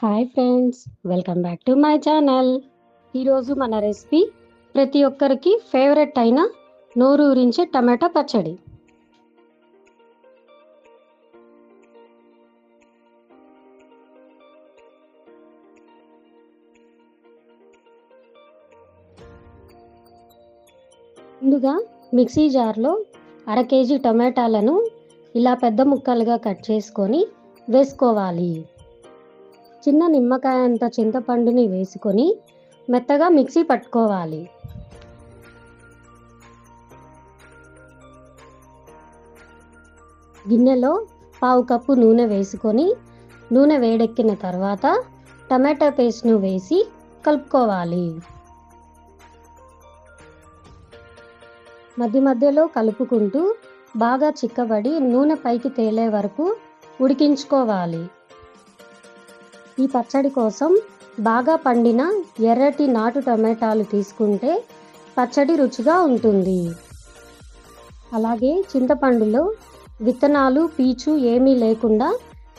Hi friends welcome back to my channel ఈరోజు మన recipe ప్రతి ఒక్కరికి ఫేవరెట్ అయిన నోరూరించే టమాటా పచ్చడి. ముందుగా మిక్సీ జార్లో అర కేజీ టమాటాలను ఇలా పెద్ద ముక్కలుగా కట్ చేసుకొని వేసుకోవాలి. చిన్న నిమ్మకాయ అంత చింతపండుని వేసుకొని మెత్తగా మిక్సీ పట్టుకోవాలి. గిన్నెలో పావు కప్పు నూనె వేసుకొని నూనె వేడెక్కిన తర్వాత టమాటా పేస్ట్ను వేసి కలుపుకోవాలి. మధ్య మధ్యలో కలుపుకుంటూ బాగా చిక్కబడి నూనె పైకి తేలే వరకు ఉడికించుకోవాలి. ఈ పచ్చడి కోసం బాగా పండిన ఎర్రటి నాటు టమాటాలు తీసుకుంటే పచ్చడి రుచిగా ఉంటుంది. అలాగే చింతపండులో విత్తనాలు పీచు ఏమీ లేకుండా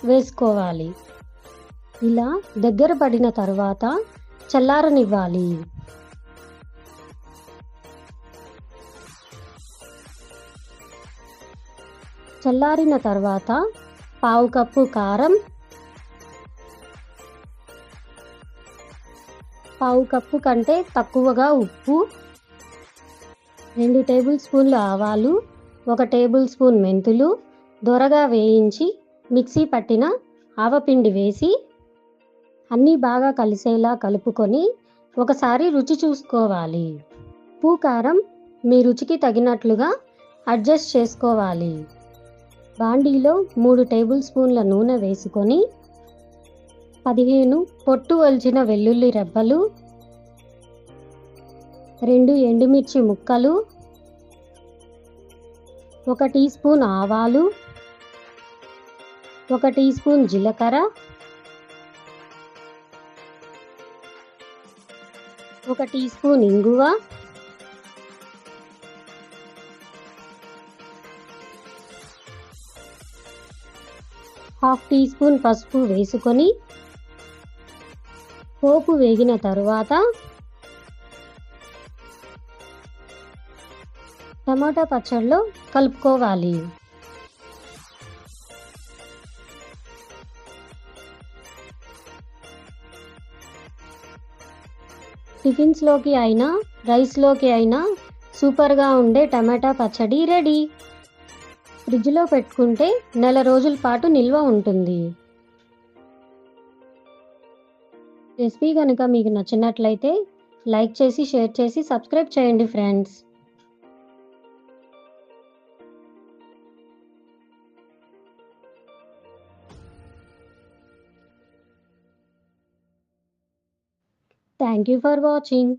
వేసుకోవాలి. ఇలా దగ్గర పడిన తర్వాత చల్లారనివ్వాలి. చల్లారిన తర్వాత పావు కప్పు కారం పావు కప్పు కంటే తక్కువగా ఉప్పు రెండు టేబుల్ స్పూన్లు ఆవాలు ఒక టేబుల్ స్పూన్ మెంతులు దొరగా వేయించి మిక్సీ పట్టిన ఆవపిండి వేసి అన్నీ బాగా కలిసేలా కలుపుకొని ఒకసారి రుచి చూసుకోవాలి. ఉప్పు కారం మీ రుచికి తగినట్లుగా అడ్జస్ట్ చేసుకోవాలి. బాండీలో మూడు టేబుల్ స్పూన్ల నూనె వేసుకొని పదిహేను పొట్టు వలిచిన వెల్లుల్లి రెబ్బలు రెండు ఎండుమిర్చి ముక్కలు ఒక టీ స్పూన్ ఆవాలు ఒక టీ స్పూన్ జీలకర్ర ఒక టీ స్పూన్ ఇంగువ హాఫ్ టీ స్పూన్ పసుపు వేసుకొని పోపు వేగిన తరువాత టమాటా పచ్చడిలో కలుపుకోవాలి. టిఫిన్స్లోకి అయినా రైస్లోకి అయినా సూపర్గా ఉండే టమాటా పచ్చడి రెడీ. ఫ్రిడ్జ్లో పెట్టుకుంటే నెల రోజుల పాటు నిల్వ ఉంటుంది. రెసిపీ కనుక మీకు నచ్చినట్లయితే లైక్ చేసి షేర్ చేసి సబ్స్క్రైబ్ చేయండి friends. Thank you for watching